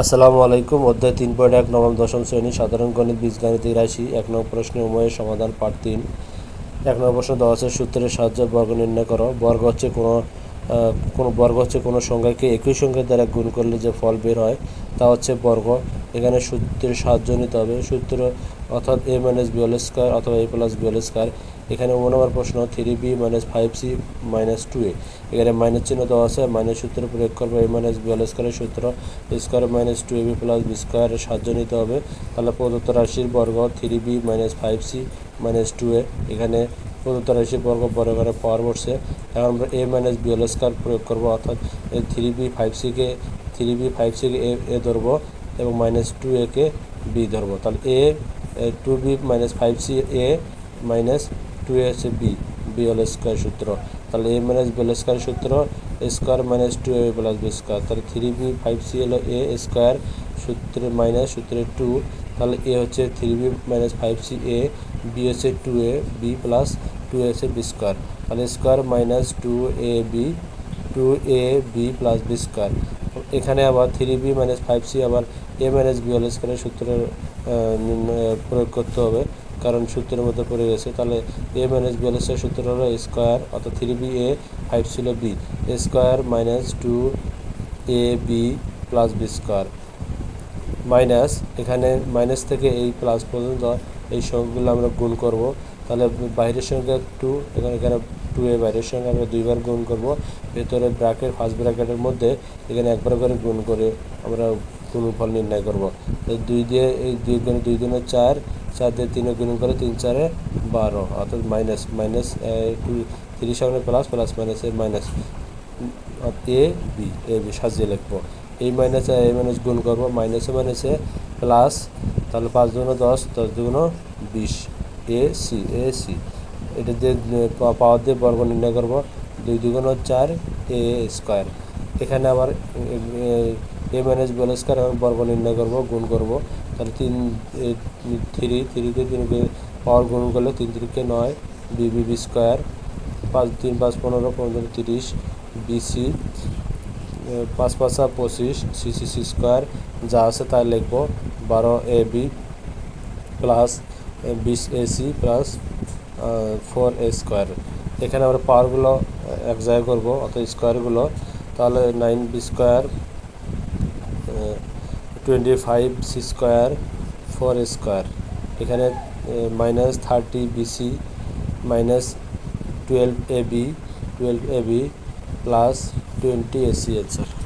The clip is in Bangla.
আসসালামু আলাইকুম। অধ্যায় তিন পয়েন্ট এক, নবম, দশম শ্রেণি, সাধারণ গণিত বীজগাণিতিক রাশি, এক নম্বর প্রশ্নে উময়ের সমাধান, পাঠ তিন। এক নম্বর প্রশ্ন আছে, সূত্রের সাহায্যে বর্গ নির্ণয় করো। বর্গ হচ্ছে কোনো কোনো, বর্গ হচ্ছে কোনো সংখ্যাকে একই সংখ্যার দ্বারা গুণ করলে যে ফল বের হয়, তা হচ্ছে বর্গ। এখানে সূত্রের সাহায্য নিতে হবে। সূত্র অর্থাৎ এ মাইনাস বিএল স্কোয়ার অথবা এ প্লাস বিএল স্কোয়ার এখানে ও নম্বর প্রশ্ন three B minus five C minus two A এখানে মাইনাস চিহ্ন দেওয়া আছে মাইনাস সূত্র প্রয়োগ করব এ মাইনাস বিএল স্কোয়ারের সূত্র। Square minus two A B plus B স্কোয়ারের সাহায্য নিতে হবে। তাহলে প্রদত্ত রাশির বর্গ three B minus five C minus two A এখানে প্রদত্ত রাশির বর্গ বর্গের পাওয়ার বসছে এখন আমরা এ মাইনাস বিএল স্কোয়ার প্রয়োগ করব, অর্থাৎ থ্রি বি ফাইভ সিকে থ্রি বি ফাইভ সিকে এ এ ধরবো এবং মাইনাস টু একে বি ধরবো। তাহলে A two B minus five C A minus two A হচ্ছে বি বি হল স্কোয়ার সূত্র। তাহলে এ মাইনাস বি হল স্কোয়ার সূত্র square minus two A plus B square তাহলে থ্রি বি ফাইভ সি হলো এ স্কোয়ার সূত্রে মাইনাস সূত্রে টু তাহলে এ হচ্ছে three B minus five C A B হচ্ছে two A B plus two A হচ্ছে বি স্কোয়ার তাহলে square minus two A B two A B plus B square এখানে আবার three B minus five C আবার এ মাইনাস বি হল স্কোয়ারের সূত্রের প্রয়োগ করতে হবে। কারণ সূত্রের মধ্যে পড়ে গেছে, তাহলে এ মাইনাস বি হল সূত্র হলো স্কোয়ার অর্থাৎ থ্রি বি এ ফাইভ ছিল B square minus two A B plus B square minus এখানে মাইনাস থেকে এই প্লাস পর্যন্ত এই সংখ্যাগুলো আমরা গুণ করব। তাহলে বাইরের সংখ্যা টু এখানে এখানে টু এ বাইরের সঙ্গে আমরা দুইবার গুণ করব। ভেতরে ব্র্যাকেট ফার্স্ট ব্র্যাকেটের মধ্যে এখানে একবার করে গুণ করে আমরা গুণফল নির্ণয় করব। দুই দিয়ে এই দুই দুই গুণে চার চার দিয়ে তিনে গুণ করে তিন চারে বারো। অর্থাৎ মাইনাস মাইনাস টু তিরিশ সামনে plus plus minus minus A B A B সাজিয়ে লিখব। এই মাইনাস এ মাইনাস গুণ করব মাইনাসে মাইনাসে প্লাস তাহলে পাঁচ দুগুণ দশ দশ দুগুণ বিশ। এ সি এ সি এটা দিয়ে পাওয়ার দিয়ে বর্গ নির্ণয় করব। দুই দুগুণ চার, এ, স্কোয়ার। এখানে আবার এ মাইনাস বিএল স্কোয়ার এবং বর্গ নির্ণয় করব, গুণ করব। তাহলে তিন থ্রি থ্রিকে তিনকে পাওয়ার গুণ করলে তিন তিরিকে নয় বি বি বি স্কোয়ার, পাঁচ তিন, পাঁচ পনেরো পনেরো তিরিশ, বিসি পাঁচ পাঁচা পঁচিশ সি সি স্কোয়ার, যা আছে তাই লিখব। বারো এ বি প্লাস বিশ C plus four A square. এখানে আমরা পাওয়ারগুলো এক জায়গায় করব, অর্থাৎ স্কোয়ারগুলো। তাহলে nine B square twenty five C square four square এখানে minus thirty BC minus twelve A B twelve A B plus twenty AC answer